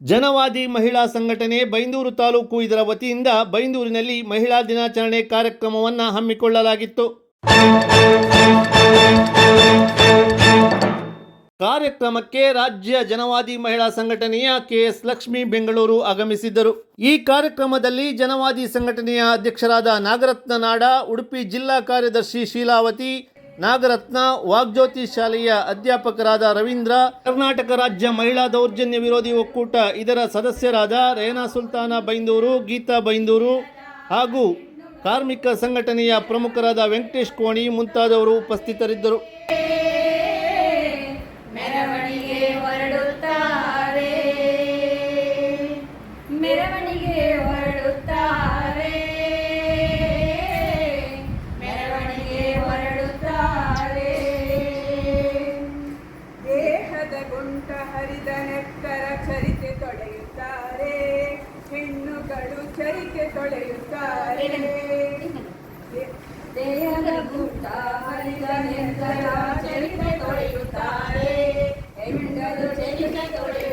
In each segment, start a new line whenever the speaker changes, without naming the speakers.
ಜನವಾದಿ ಮಹಿಳಾ ಸಂಘಟನೆ ಬೈಂದೂರು ತಾಲೂಕು ಇದರ ವತಿಯಿಂದ ಬೈಂದೂರಿನಲ್ಲಿ ಮಹಿಳಾ ದಿನಾಚರಣೆ ಕಾರ್ಯಕ್ರಮವನ್ನು ಹಮ್ಮಿಕೊಳ್ಳಲಾಗಿತ್ತು. ಕಾರ್ಯಕ್ರಮಕ್ಕೆ ರಾಜ್ಯ ಜನವಾದಿ ಮಹಿಳಾ ಸಂಘಟನೆಯ ಕೆಎಸ್ ಲಕ್ಷ್ಮಿ ಬೆಂಗಳೂರು ಆಗಮಿಸಿದ್ದರು. ಈ ಕಾರ್ಯಕ್ರಮದಲ್ಲಿ ಜನವಾದಿ ಸಂಘಟನೆಯ ಅಧ್ಯಕ್ಷರಾದ ನಾಗರತ್ನ ನಾಡ, ಉಡುಪಿ ಜಿಲ್ಲಾ ಕಾರ್ಯದರ್ಶಿ ಶೀಲಾವತಿ ನಾಗರತ್ನ ವಾಗ್ಜ್ಯೋತಿ ಶಾಲೆಯ ಅಧ್ಯಾಪಕರಾದ ರವೀಂದ್ರ, ಕರ್ನಾಟಕ ರಾಜ್ಯ ಮಹಿಳಾ ದೌರ್ಜನ್ಯ ವಿರೋಧಿ ಒಕ್ಕೂಟ, ಇದರ ಸದಸ್ಯರಾದ ರೇನಾ ಸುಲ್ತಾನ ಬೈಂದೂರು, ಗೀತಾ ಬೈಂದೂರು ಹಾಗೂ ಕಾರ್ಮಿಕ ಸಂಘಟನೆಯ ಪ್ರಮುಖರಾದ ವೆಂಕಟೇಶ್ ಕೋಣಿ ಮುಂತಾದವರು ಉಪಸ್ಥಿತರಿದ್ದರು.
தொழிலுத்தாரே எங்கள் செடிக்க
தொழில்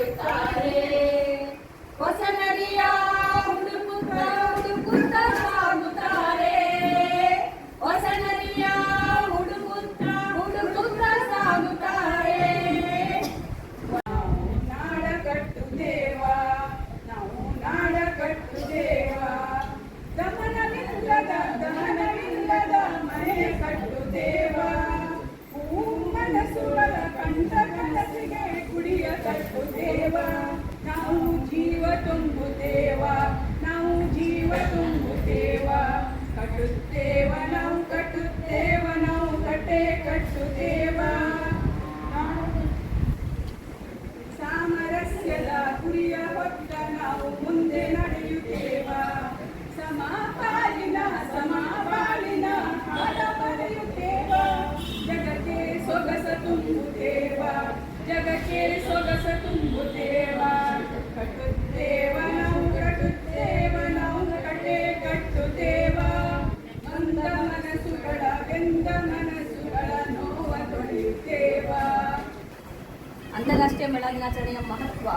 ಮಹಿಳಾ ದಿನಾಚರಣೆಯ ಮಹತ್ವ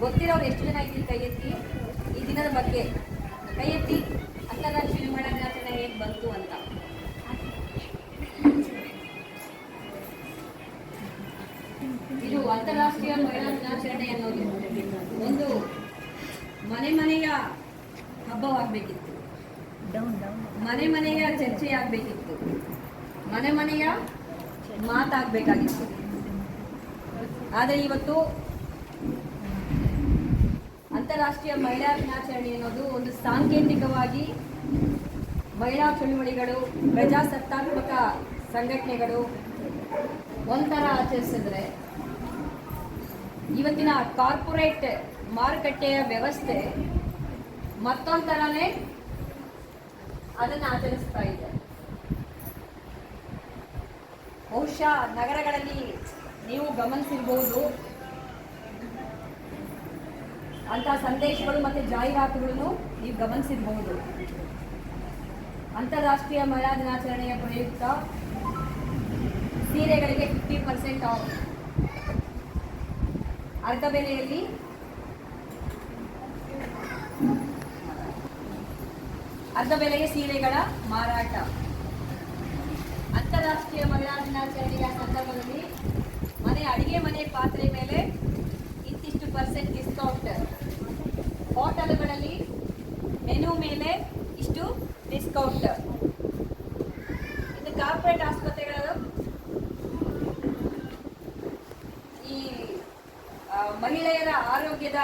ಗೊತ್ತಿರೋರು ಎಷ್ಟು ಜನ ಇದ್ದೀವಿ ಕೈ ಎತ್ತಿ? ಈ ದಿನದ ಬಗ್ಗೆ ಕೈ ಎತ್ತಿ ಅಂತಾರಾಷ್ಟ್ರೀಯ ಮಹಿಳಾ ದಿನಾಚರಣೆ ಹೇಗೆ ಬಂತು ಅಂತ. ಇದು ಅಂತಾರಾಷ್ಟ್ರೀಯ ಮಹಿಳಾ ದಿನಾಚರಣೆ ಅನ್ನೋದು. ಒಂದು ಮನೆ ಮನೆಯ ಹಬ್ಬವಾಗಬೇಕಿತ್ತು. ಮನೆ ಮನೆಯ ಚರ್ಚೆ ಆಗಬೇಕಿತ್ತು ಮನೆ ಮನೆಯ ಮಾತಾಗಬೇಕಾಗಿತ್ತು. ಆದರೆ ಇವತ್ತು ಅಂತಾರಾಷ್ಟ್ರೀಯ ಮಹಿಳಾ ದಿನಾಚರಣೆ ಅನ್ನೋದು ಒಂದು ಸಾಂಕೇತಿಕವಾಗಿ ಮಹಿಳಾ ಚಳುವಳಿಗಳು, ಪ್ರಜಾಸತ್ತಾತ್ಮಕ ಸಂಘಟನೆಗಳು ಒಂಥರ ಆಚರಿಸಿದ್ರೆ ಇವತ್ತಿನ ಕಾರ್ಪೊರೇಟ್ ಮಾರುಕಟ್ಟೆಯ ವ್ಯವಸ್ಥೆ ಮತ್ತೊಂದು ಥರನೇ ಅದನ್ನು ಆಚರಿಸ್ತಾ ಇದೆ. ಬಹುಶಃ ನಗರಗಳಲ್ಲಿ ನೀವು ಗಮನಿಸಿರ್ಬೋದು. ಅಂತ ಸಂದೇಶಗಳು ಮತ್ತೆ ಜಾಹೀರಾತುಗಳನ್ನು ನೀವು ಗಮನಿಸಿರ್ಬಹುದು ಅಂತಾರಾಷ್ಟ್ರೀಯ ಮಹಿಳಾ ದಿನಾಚರಣೆಯ ಪ್ರಯುಕ್ತ ಸೀರೆಗಳಿಗೆ ಫಿಫ್ಟಿ ಪರ್ಸೆಂಟ್ ಆಫ್ ಅರ್ಧ ಬೆಲೆಯಲ್ಲಿ ಅರ್ಧ ಬೆಲೆಯ ಸೀರೆಗಳ ಮಾರಾಟ. ಅಂತಾರಾಷ್ಟ್ರೀಯ ಮಹಿಳಾ ದಿನಾಚರಣೆಯ ಸಂದರ್ಭದಲ್ಲಿ ಅಡಿಗೆ ಮನೆ ಪಾತ್ರೆ ಮೇಲೆ ಇಂತಿಷ್ಟು ಪರ್ಸೆಂಟ್ ಡಿಸ್ಕೌಂಟ್ ಹೋಟೆಲ್ಗಳಲ್ಲಿ ಮೆನು ಮೇಲೆ ಇಷ್ಟು ಡಿಸ್ಕೌಂಟ್ ಇದು ಕಾರ್ಪೊರೇಟ್ ಆಸ್ಪತ್ರೆಗಳು ಈ ಮಹಿಳೆಯರ ಆರೋಗ್ಯದ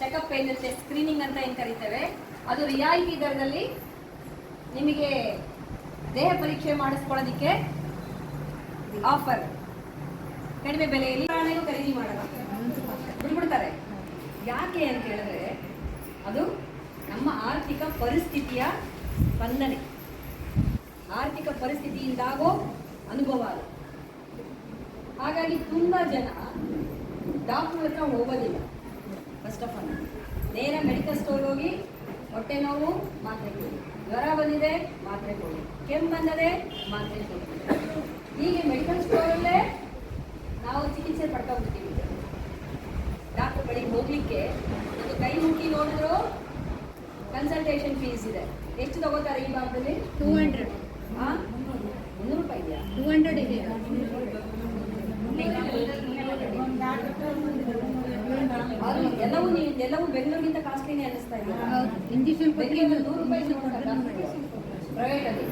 ಚೆಕಪ್ ಏನಿರುತ್ತೆ ಸ್ಕ್ರೀನಿಂಗ್ ಅಂತ ಏನು ಕರಿತೇವೆ, ಅದು ರಿಯಾಯಿತಿ ದರದಲ್ಲಿ ನಿಮಗೆ ದೇಹ ಪರೀಕ್ಷೆ ಮಾಡಿಸ್ಕೊಳ್ಳೋದಕ್ಕೆ ಆಫರ್ ಕಡಿಮೆ ಬೆಲೆಯಲ್ಲಿ ಪ್ರಾಣಿಗೂ ಖರೀದಿ ಮಾಡಲ್ಲ ಬಿಡ್ಬಿಡ್ತಾರೆ ಯಾಕೆ ಅಂತ ಹೇಳಿದ್ರೆ, ಅದು ನಮ್ಮ ಆರ್ಥಿಕ ಪರಿಸ್ಥಿತಿಯ ಸ್ಪಂದನೆ. ಆರ್ಥಿಕ ಪರಿಸ್ಥಿತಿಯಿಂದಾಗೋ ಅನುಭವ ಅದು. ಹಾಗಾಗಿ ತುಂಬ ಜನ ಡಾಕ್ಟರ್ ಹತ್ರ ಹೋಗೋದಿಲ್ಲ. ಫಸ್ಟ್ ಆಫ್ ಆಲ್ ನೇರ ಮೆಡಿಕಲ್ ಸ್ಟೋರ್ ಹೋಗಿ ಹೊಟ್ಟೆ ನೋವು, ಮಾತ್ರೆ ಕೊಡಿ. ಜ್ವರ ಬಂದಿದೆ, ಮಾತ್ರೆ ಕೊಡಿ. ಕೆಮ್ಮು ಬಂದದೆ, ಮಾತ್ರೆ ಕೊಡಿ. ಹೀಗೆ ಮೆಡಿಕಲ್ ಸ್ಟೋರಲ್ಲೇ ನಾವು ಚಿಕಿತ್ಸೆ ಪಡ್ಕೊಂಡ್ಬಿಡ್ತೀವಿ. ಡಾಕ್ಟರ್ ಬಳಿಗೆ ಹೋಗ್ಲಿಕ್ಕೆ ಒಂದು ಕೈ ಮುಟ್ಟಿ ನೋಡಿದ್ರು ಕನ್ಸಲ್ಟೇಷನ್ ಫೀಸ್ ಇದೆ. ಎಷ್ಟು ತಗೋತಾರೆ ಈ ಭಾಗದಲ್ಲಿ?
ಟೂ ಹಂಡ್ರೆಡ್
ಆ? ಮುನ್ನೂರು ರೂಪಾಯಿ ಇದೆಯಾ?
ಟೂ ಹಂಡ್ರೆಡ್ ಇದೆ.
ಅದು ಎಲ್ಲವೂ ನೀವು ಎಲ್ಲವೂ ಬೆಂಗಳೂರಿಗಿಂತ ಕಾಸ್ಟ್ಲಿನೇ ಅನ್ನಿಸ್ತಾ ಇದೆ.
ಇಂಜೆಕ್ಷನ್
ನೂರು ರೂಪಾಯಿ ಪ್ರೈವೇಟ್ ಅಲ್ಲಿ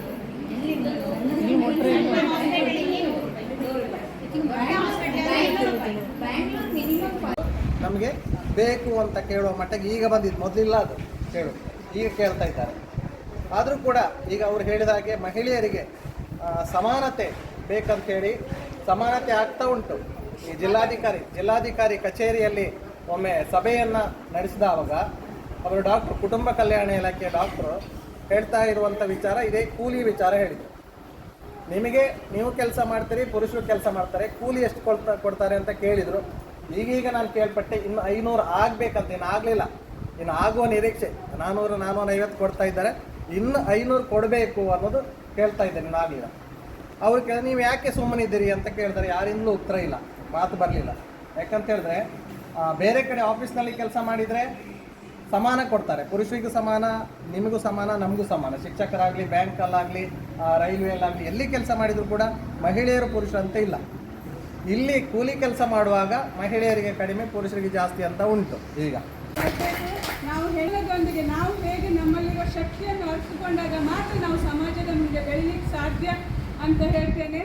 ಬ್ಯಾಂಗ್ಳೂರ್ ಮಿನಿಮಮ್
ನಮಗೆ ಬೇಕು ಅಂತ ಕೇಳುವ ಮಟ್ಟಿಗೆ ಈಗ ಬಂದಿದ್ದು. ಮೊದಲಿಲ್ಲ ಅದು. ಕೇಳು. ಈಗ ಕೇಳ್ತಾ ಇದ್ದಾರೆ. ಆದರೂ ಕೂಡ ಈಗ ಅವರು ಹೇಳಿದ ಹಾಗೆ ಮಹಿಳೆಯರಿಗೆ ಸಮಾನತೆ ಬೇಕಂತೇಳಿ ಸಮಾನತೆ ಆಗ್ತಾ ಉಂಟು. ಈ ಜಿಲ್ಲಾಧಿಕಾರಿ ಜಿಲ್ಲಾಧಿಕಾರಿ ಕಚೇರಿಯಲ್ಲಿ ಒಮ್ಮೆ ಸಭೆಯನ್ನು ನಡೆಸಿದಾಗ ಅವರು ಡಾಕ್ಟ್ರು, ಕುಟುಂಬ ಕಲ್ಯಾಣ ಇಲಾಖೆಯ ಡಾಕ್ಟ್ರು ಹೇಳ್ತಾ ಇರುವಂಥ ವಿಚಾರ, ಇದೇ ಕೂಲಿ ವಿಚಾರ ಹೇಳಿದರು. ನಿಮಗೆ ನೀವು ಕೆಲಸ ಮಾಡ್ತೀರಿ, ಪುರುಷರು ಕೆಲಸ ಮಾಡ್ತಾರೆ, ಕೂಲಿ ಎಷ್ಟು ಕೊಡ್ತಾ, ಕೊಡ್ತಾರೆ ಅಂತ ಕೇಳಿದರು. ಈಗೀಗ ನಾನು ಕೇಳ್ಪಟ್ಟೆ, ಇನ್ನು ಐನೂರು ಆಗಬೇಕಂತ, ಇನ್ನು ಆಗಲಿಲ್ಲ. ಇನ್ನು ಆಗುವ ನಿರೀಕ್ಷೆ. ನಾನ್ನೂರು ನಾನ್ನೂರ ಐವತ್ತು ಕೊಡ್ತಾ ಇದ್ದಾರೆ. ಇನ್ನು ಐನೂರು ಕೊಡಬೇಕು ಅನ್ನೋದು ಕೇಳ್ತಾ ಇದ್ದೇನೆ ನಾವೀಗ ಅವ್ರು ಕೇಳಿ, ನೀವು ಯಾಕೆ ಸುಮ್ಮನಿದ್ದೀರಿ ಅಂತ ಕೇಳ್ತಾರೆ ಯಾರಿಂದಲೂ ಉತ್ತರ ಇಲ್ಲ. ಮಾತು ಬರಲಿಲ್ಲ. ಯಾಕಂತ ಹೇಳಿದ್ರೆ ಬೇರೆ ಕಡೆ ಆಫೀಸ್ನಲ್ಲಿ ಕೆಲಸ ಮಾಡಿದರೆ ಸಮಾನ ಕೊಡ್ತಾರೆ. ಪುರುಷರಿಗೂ ಸಮಾನ, ನಿಮಗೂ ಸಮಾನ, ನಮಗೂ ಸಮಾನ. ಶಿಕ್ಷಕರಾಗಲಿ, ಬ್ಯಾಂಕಲ್ಲಾಗಲಿ ರೈಲ್ವೆಯಲ್ಲಾಗಲಿ ಎಲ್ಲಿ ಕೆಲಸ ಮಾಡಿದರೂ ಕೂಡ ಮಹಿಳೆಯರು ಪುರುಷರಂತೆ ಇಲ್ಲ. ಇಲ್ಲಿ ಕೂಲಿ ಕೆಲಸ ಮಾಡುವಾಗ ಮಹಿಳೆಯರಿಗೆ ಕಡಿಮೆ, ಪುರುಷರಿಗೆ ಜಾಸ್ತಿ ಅಂತ ಉಂಟು. ಈಗ
ನಾವು ಹೇಳೋದೊಂದಿಗೆ ನಾವು ಹೇಗೆ ನಮ್ಮಲ್ಲಿರುವ ಶಕ್ತಿಯನ್ನು ಅರಿತುಕೊಂಡಾಗ ಮಾತ್ರ ನಾವು ಸಮಾಜದ ಮುಂದೆ ಬೆಳೀಲಿಕ್ಕೆ ಸಾಧ್ಯ ಅಂತ ಹೇಳ್ತೇನೆ.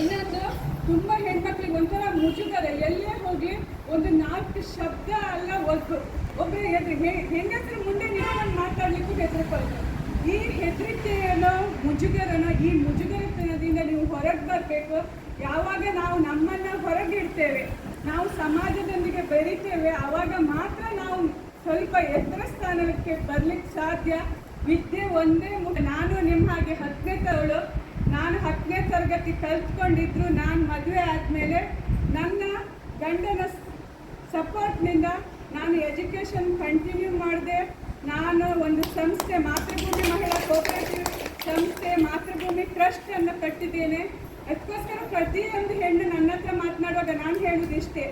ಇನ್ನೊಂದು, ತುಂಬ ಹೆಣ್ಮಕ್ಳಿಗೆ ಒಂಥರ ಮುಜುಗರ, ಎಲ್ಲೇ ಹೋಗಿ ಒಂದು ನಾಲ್ಕು ಶಬ್ದ ಅಲ್ಲ ಒಬ್ಬರು ಒಬ್ಬರು ಹೆದ್ರಿ ಹೆಂಗಸರು ಮುಂದೆ ನಿಂತ್ಕೊಂಡು ಮಾತಾಡ್ಲಿಕ್ಕೂ ಹೆದರ್ಕೊಳ್ತಾರೆ ಈ ಹೆದರಿಕೆಯನ್ನೋ, ಮುಜುಗರನ, ಈ ಮುಜುಗರತನದಿಂದ ನೀವು ಹೊರಗೆ ಬರಬೇಕು. ಯಾವಾಗ ನಾವು ನಮ್ಮನ್ನು ಹೊರಗಿಡ್ತೇವೆ, ನಾವು ಸಮಾಜದೊಂದಿಗೆ ಬೆರಿತೇವೆ ಆವಾಗ ಮಾತ್ರ ನಾವು ಸ್ವಲ್ಪ ಎತ್ತರ ಸ್ಥಾನಕ್ಕೆ ಬರ್ಲಿಕ್ಕೆ ಸಾಧ್ಯ. ವಿದ್ಯೆ ಒಂದೇ ನಾನು ನಿಮ್ಮ ಹಾಗೆ ಹತ್ತನೇ ತರಳು. ನಾನು ಹತ್ತನೇ ತರಗತಿ ಕಲ್ತ್ಕೊಂಡಿದ್ರು, ನಾನು ಮದುವೆ ಆದಮೇಲೆ ನನ್ನ ಗಂಡನ ಸಪೋರ್ಟ್ನಿಂದ ನಾನು ಎಜುಕೇಷನ್ ಕಂಟಿನ್ಯೂ ಮಾಡಿದೆ. ನಾನು ಒಂದು ಸಂಸ್ಥೆ, ಮಾತೃಭೂಮಿ ಮಹಿಳಾ ಕೋಪರೇಟಿವ್ ಸಂಸ್ಥೆ, ಮಾತೃಭೂಮಿ ಟ್ರಸ್ಟ್ ಅನ್ನು ಕಟ್ಟಿದ್ದೇನೆ. ಅದಕ್ಕೋಸ್ಕರ ಪ್ರತಿಯೊಂದು ಹೆಣ್ಣು ನನ್ನ ಹತ್ರ ಮಾತನಾಡುವಾಗ ನಾನು ಹೇಳೋದು ಇಷ್ಟೇ.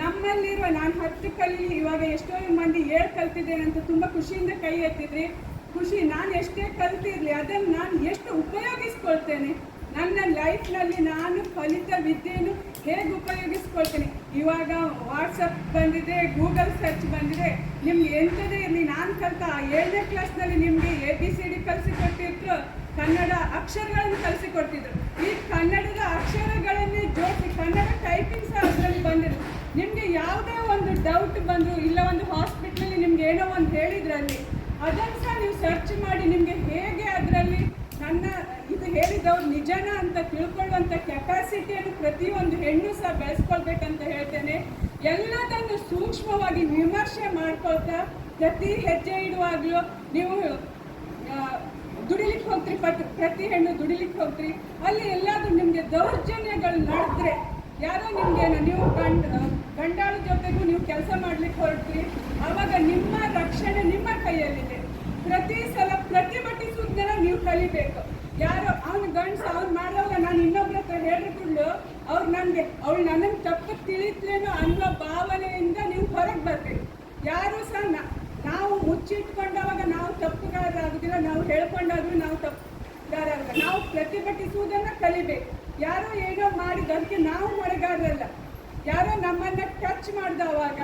ನಮ್ಮಲ್ಲಿರುವ ನಾನು ಹತ್ತು ಕಲಿ ಇವಾಗ ಎಷ್ಟೋ ಮಂದಿ ಏಳು ಕಲ್ತಿದ್ದೇನೆ ಅಂತ ತುಂಬ ಖುಷಿಯಿಂದ ಕೈ ಎತ್ತಿದ್ರಿ. ಖುಷಿ, ನಾನು ಎಷ್ಟೇ ಕಲ್ತಿರಲಿ, ಅದನ್ನು ನಾನು ಎಷ್ಟು ಉಪಯೋಗಿಸ್ಕೊಳ್ತೇನೆ? ನನ್ನ ಲೈಫ್ನಲ್ಲಿ ನಾನು ಕಲಿತ ವಿದ್ಯೆಯನ್ನು ಹೇಗೆ ಉಪಯೋಗಿಸ್ಕೊಳ್ತೇನೆ? ಇವಾಗ ವಾಟ್ಸಪ್ ಬಂದಿದೆ ಗೂಗಲ್ ಸರ್ಚ್ ಬಂದಿದೆ. ನಿಮ್ಗೆ ಎಂಥದೇ ಇರಲಿ, ನಾನು ಕಲಿತ ಆ ಏಳನೇ ಕ್ಲಾಸ್ನಲ್ಲಿ ನಿಮಗೆ ಎ ಬಿ ಸಿ ಡಿ ಕಲಿಸಿಕೊಟ್ಟಿದ್ರು, ಕನ್ನಡ ಅಕ್ಷರಗಳನ್ನು ಕಲಿಸಿಕೊಡ್ತಿದ್ರು ಈ ಕನ್ನಡದ ಅಕ್ಷರಗಳನ್ನೇ ಜೋಡಿಸಿ, ಕನ್ನಡ ಟೈಪಿಂಗ್ ಸಹ ಅದರಲ್ಲಿ ಬಂದಿದೆ ನಿಮಗೆ ಯಾವುದೇ ಒಂದು ಡೌಟ್ ಬಂದರು ಇಲ್ಲ ಒಂದು ಹಾಸ್ಪಿಟ್ಲಲ್ಲಿ ನಿಮ್ಗೆ ಏನೋ ಒಂದು ಹೇಳಿದ್ರಲ್ಲಿ ಅದನ್ನು ಸಹ ನೀವು ಸರ್ಚ್ ಮಾಡಿ ನಿಮಗೆ ಹೇಗೆ ಅದರಲ್ಲಿ ನನ್ನ ಇದು ಹೇಳಿದವ್ರು ನಿಜನ ಅಂತ ತಿಳ್ಕೊಳ್ಳುವಂಥ ಕೆಪಾಸಿಟಿಯನ್ನು ಪ್ರತಿಯೊಂದು ಹೆಣ್ಣು ಸಹ ಬೆಳೆಸ್ಕೊಳ್ಬೇಕಂತ ಹೇಳ್ತೇನೆ. ಎಲ್ಲದನ್ನು ಸೂಕ್ಷ್ಮವಾಗಿ ವಿಮರ್ಶೆ ಮಾಡ್ಕೊಳ್ತಾ ಪ್ರತಿ ಹೆಜ್ಜೆ ಇಡುವಾಗಲೂ ನೀವು ದುಡಿಲಿಕ್ಕೆ ಹೋಗ್ತೀರಿ, ಪ್ರತಿ ಹೆಣ್ಣು ದುಡಿಲಿಕ್ಕೆ ಹೋಗ್ತೀರಿ, ಅಲ್ಲಿ ಎಲ್ಲಾದರೂ ನಿಮಗೆ ದೌರ್ಜನ್ಯಗಳು ನಡೆದ್ರೆ ಯಾರೋ ನಿಮ್ಗೆ ನೀವು ಗಂಡ, ಗಂಡಾಳ ಜೊತೆಗೂ ನೀವು ಕೆಲಸ ಮಾಡ್ಲಿಕ್ಕೆ ಹೊರಟ್ರಿ, ಆವಾಗ ನಿಮ್ಮ ರಕ್ಷಣೆ ನಿಮ್ಮ ಕೈಯಲ್ಲಿದೆ. ಪ್ರತಿ ಸಲ ಪ್ರತಿಭಟಿಸುವುದನ್ನ ನೀವು ಕಲಿಬೇಕು. ಯಾರು, ಅವ್ನ ಗಂಡ್ಸ ಅವ್ನು ಮಾಡೋವಾಗ ನಾನು ಇನ್ನೊಬ್ರ ಹತ್ರ ಹೇಳಿಕೊಂಡು ಅವ್ರು ನನಗೆ ಅವಳು ನನ್ನನ್ನು ತಪ್ಪು ತಿಳಿತ್ಲೇನೋ ಅನ್ನೋ ಭಾವನೆಯಿಂದ ನೀವು ಹೊರಗೆ ಬರ್ಬೇಕು ಯಾರು ಸಹ ನಾವು ಮುಚ್ಚಿಟ್ಕೊಂಡವಾಗ ನಾವು ತಪ್ಪುಗಾರರಾಗುದಿಲ್ಲ, ನಾವು ಹೇಳ್ಕೊಂಡಾದ್ರೂ ನಾವು ತಪ್ಪುಗಾರಲ್ಲ ನಾವು ಪ್ರತಿಭಟಿಸುವುದನ್ನು ಕಲಿಬೇಕು. ಯಾರೋ ಏನೋ ಮಾಡಿದ ಅದಕ್ಕೆ ನಾವು ಹೊರಗಾರಲ್ಲ ಯಾರೋ ನಮ್ಮನ್ನ ಟಚ್ ಮಾಡಿದವಾಗ,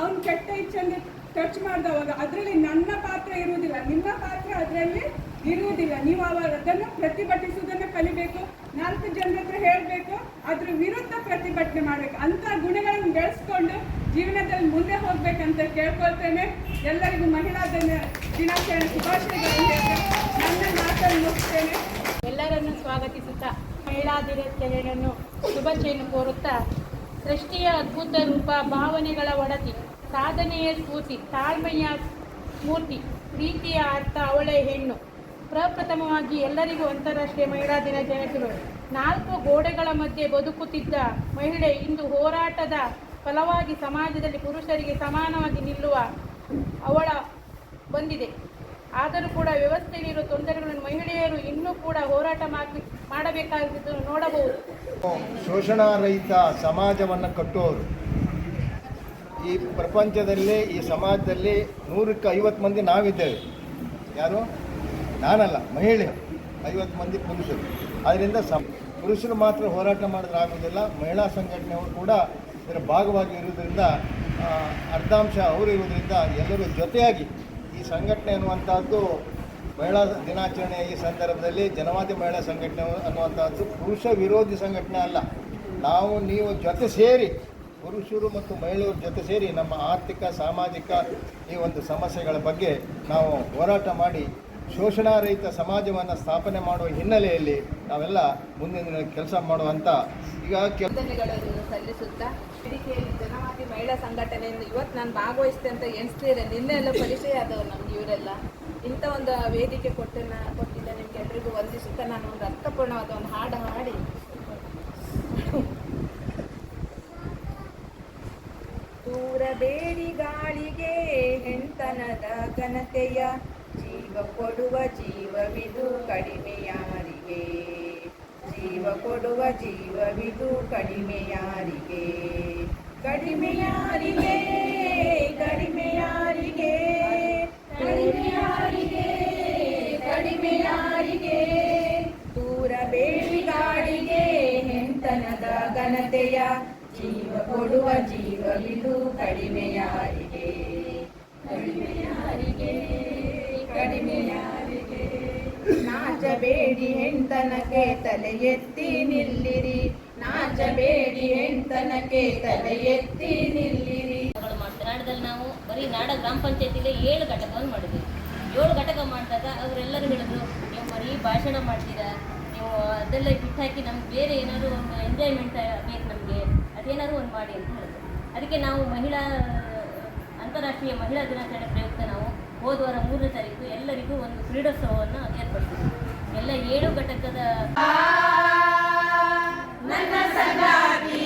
ಅವ್ನು ಕೆಟ್ಟ ಇಚ್ಛೆಯನ್ನು ಟಚ್ ಮಾಡಿದವಾಗ ಅದರಲ್ಲಿ ನನ್ನ ಪಾತ್ರ ಇರುವುದಿಲ್ಲ. ನಿಮ್ಮ ಪಾತ್ರ ಅದರಲ್ಲಿ ಇರುವುದಿಲ್ಲ. ನೀವು ಅದನ್ನು ಪ್ರತಿಭಟಿಸುವುದನ್ನು ಕಲಿಬೇಕು, ನಾಲ್ಕು ಜನರ ಹತ್ರ ಹೇಳಬೇಕು, ಅದ್ರ ವಿರುದ್ಧ ಪ್ರತಿಭಟನೆ ಮಾಡಬೇಕು. ಅಂತ ಗುಣಗಳನ್ನು ಬೆಳೆಸ್ಕೊಂಡು ಜೀವನದಲ್ಲಿ ಮುಂದೆ ಹೋಗ್ಬೇಕಂತ ಕೇಳ್ಕೊಳ್ತೇನೆ. ಎಲ್ಲರಿಗೂ ಮಹಿಳಾ ದಿನ ದಿನಾಚರಣೆ ಶುಭಾಶಯಗಳನ್ನು ನನ್ನ ಮಾತನ್ನು ಮುಗಿಸ್ತೇನೆ.
ಎಲ್ಲರನ್ನು ಸ್ವಾಗತಿಸುತ್ತಾ ಮಹಿಳಾ ಶುಭಚೆಯನ್ನು ಕೋರುತ್ತಾ, ಸೃಷ್ಟಿಯ ಅದ್ಭುತ ರೂಪ ಭಾವನೆಗಳ ಒಡತಿ, ಸಾಧನೆಯ ಸ್ಫೂರ್ತಿ, ತಾಳ್ಮೆಯ ಸ್ಫೂರ್ತಿ ಪ್ರೀತಿಯ ಅರ್ಥ ಅವಳೆ ಹೆಣ್ಣು. ಪ್ರಪ್ರಥಮವಾಗಿ ಎಲ್ಲರಿಗೂ ಅಂತಾರಾಷ್ಟ್ರೀಯ ಮಹಿಳಾ ದಿನಾಚರಣೆಗಳು ನಾಲ್ಕು ಗೋಡೆಗಳ ಮಧ್ಯೆ ಬದುಕುತ್ತಿದ್ದ ಮಹಿಳೆ ಇಂದು ಹೋರಾಟದ ಫಲವಾಗಿ ಸಮಾಜದಲ್ಲಿ ಪುರುಷರಿಗೆ ಸಮಾನವಾಗಿ ನಿಲ್ಲುವ ಅವಳ ಬಂದಿದೆ. ಆದರೂ ಕೂಡ ವ್ಯವಸ್ಥೆಯಲ್ಲಿರುವ ತೊಂದರೆಗಳನ್ನು ಮಹಿಳೆಯರು ಇನ್ನೂ ಕೂಡ ಹೋರಾಟ ಮಾಡಿ ಮಾಡಬೇಕಾಗಿದ್ದು ನೋಡಬಹುದು.
ಶೋಷಣಾರಹಿತ ಸಮಾಜವನ್ನು ಕಟ್ಟೋರು. ಈ ಪ್ರಪಂಚದಲ್ಲಿ, ಈ ಸಮಾಜದಲ್ಲಿ ನೂರಕ್ಕೆ ಐವತ್ತು ಮಂದಿ ನಾವಿದ್ದೇವೆ. ಯಾರು? ನಾನಲ್ಲ, ಮಹಿಳೆ. ಐವತ್ತು ಮಂದಿ ಪುರುಷರು. ಅದರಿಂದ ಸಮ ಪುರುಷರು ಮಾತ್ರ ಹೋರಾಟ ಮಾಡಿದ್ರೆ ಆಗೋದಿಲ್ಲ ಮಹಿಳಾ ಸಂಘಟನೆಯವರು ಕೂಡ ಇದರ ಭಾಗವಾಗಿ ಇರುವುದರಿಂದ ಅರ್ಧಾಂಶ ಅವರು ಇರುವುದರಿಂದ ಎಲ್ಲರೂ ಜೊತೆಯಾಗಿ ಈ ಸಂಘಟನೆ ಅನ್ನುವಂಥದ್ದು ಮಹಿಳಾ ದಿನಾಚರಣೆ ಈ ಸಂದರ್ಭದಲ್ಲಿ ಜನವಾದಿ ಮಹಿಳಾ ಸಂಘಟನೆ ಅನ್ನುವಂಥದ್ದು ಪುರುಷ ವಿರೋಧಿ ಸಂಘಟನೆ ಅಲ್ಲ. ನಾವು, ನೀವು ಜೊತೆ ಸೇರಿ, ಪುರುಷರು ಮತ್ತು ಮಹಿಳೆಯರ ಜೊತೆ ಸೇರಿ ನಮ್ಮ ಆರ್ಥಿಕ, ಸಾಮಾಜಿಕ ಈ ಒಂದು ಸಮಸ್ಯೆಗಳ ಬಗ್ಗೆ ನಾವು ಹೋರಾಟ ಮಾಡಿ ಶೋಷಣಾರಹಿತ ಸಮಾಜವನ್ನು ಸ್ಥಾಪನೆ ಮಾಡುವ ಹಿನ್ನೆಲೆಯಲ್ಲಿ ನಾವೆಲ್ಲ ಮುಂದಿನ ದಿನ ಕೆಲಸ ಮಾಡುವಂಥ ಈಗ
ಕೆಲಸ ಸಲ್ಲಿಸುತ್ತಾ? ವೇದಿಕೆಯಲ್ಲಿ ಜನವಾದಿ ಮಹಿಳಾ ಸಂಘಟನೆಯನ್ನು ಇವತ್ತು ನಾನು ಭಾಗವಹಿಸ್ತೆ ಅಂತ ಎಣಿಸ್ತೀರ ನಿನ್ನೆ ಎಲ್ಲ ಪರಿಚಯ ಆದವರು ನಮ್ಗೆ ಇವರೆಲ್ಲ. ಇಂಥ ಒಂದು ವೇದಿಕೆ ಕೊಟ್ಟನ್ನ ಕೊಟ್ಟಿದ್ದ ನಿಮ್ಗೆ ಎಲ್ರಿಗೂ ವಂದಿಸುತ್ತಾ. ನಾನು ಒಂದು ಅರ್ಥಪೂರ್ಣವಾದ ಒಂದು ಹಾಡು ಹಾಡಿ. ದೂರ ಬೇಡಿ ಗಾಳಿಗೆ ಹೆಂತನದ ಘನತೆಯ, ಜೀವ ಕೊಡುವ ಜೀವವಿದು ಕಡಿಮೆ ಯಾರಿಗೆ ಜೀವ ಕೊಡುವ ಜೀವವಿದು ಕಡಿಮೆ ಕಡಿಮೆಯಾರಿಗೆ ಕಡಿಮೆ ಯಾರಿಗೆ ಕಡಿಮೆ ಯಾರಿಗೆ ಕಡಿಮೆ ಯಾರಿಗೆ ಕಡಿಮೆ ಯಾರಿಗೆ ದೂರ ಬೇಡಿ ಗಾಳಿಗೆ ಹೆಂತನದ ಘನತೆಯ ಜೀವ ಕೊಡುವ ಜೀವವಿದು ಕಡಿಮೆ ಕಡಿಮೆಯಾರಿಗೆ ಕಡಿಮೆ ಯಾರಿಗೆ ಕಡಿಮೆ ಯಾರಿಗೆ ನಾಚಬೇಡಿ ಹೆಣ್ತನಕ್ಕೆ ತಲೆ ಎತ್ತಿ ನಿಲ್ಲಿರಿ. ನಾಚಬೇಡಿ ಹೆಣ್ತನಕ್ಕೆ ತಲೆ ಎತ್ತಿ ನಿಲ್ಲಿರಿ.
ನಾಡದಲ್ಲಿ ನಾವು ಬರೀ ನಾಡ ಗ್ರಾಮ ಪಂಚಾಯತಿಲಿ ಏಳು ಘಟಕವನ್ನು ಮಾಡಿದ್ವಿ ಏಳು ಘಟಕ ಮಾಡಿದಾಗ ಅವರೆಲ್ಲರೂ ಹೇಳಿದ್ರು, ನೀವು ಬರೀ ಭಾಷಣ ಮಾಡ್ತೀರಾ? ನೀವು ಅದೆಲ್ಲ ಬಿಟ್ಟಾಕಿ ನಮ್ಗೆ ಬೇರೆ ಏನಾದ್ರು ಒಂದು ಎಂಜಾಯ್ಮೆಂಟ್ ಬೇಕು ನಮಗೆ. ಅದೇನಾದ್ರು ಒಂದು ಮಾಡಿ ಅಂತ ಹೇಳಿದ್ರು. ಅದಕ್ಕೆ ನಾವು ಮಹಿಳಾ, ಅಂತಾರಾಷ್ಟ್ರೀಯ ಮಹಿಳಾ ದಿನಾಚರಣೆ ಪ್ರಯುಕ್ತ ನಾವು ಹೋದ ವಾರ ಮೂರನೇ ತಾರೀಕು ಎಲ್ಲರಿಗೂ ಒಂದು ಕ್ರೀಡೋತ್ಸವವನ್ನು ಏರ್ಪಡಿಸಿದ್ವಿ. ಎಲ್ಲ ಏಳು ಘಟಕದ ನನ್ನ ಸಂಗಾತಿ.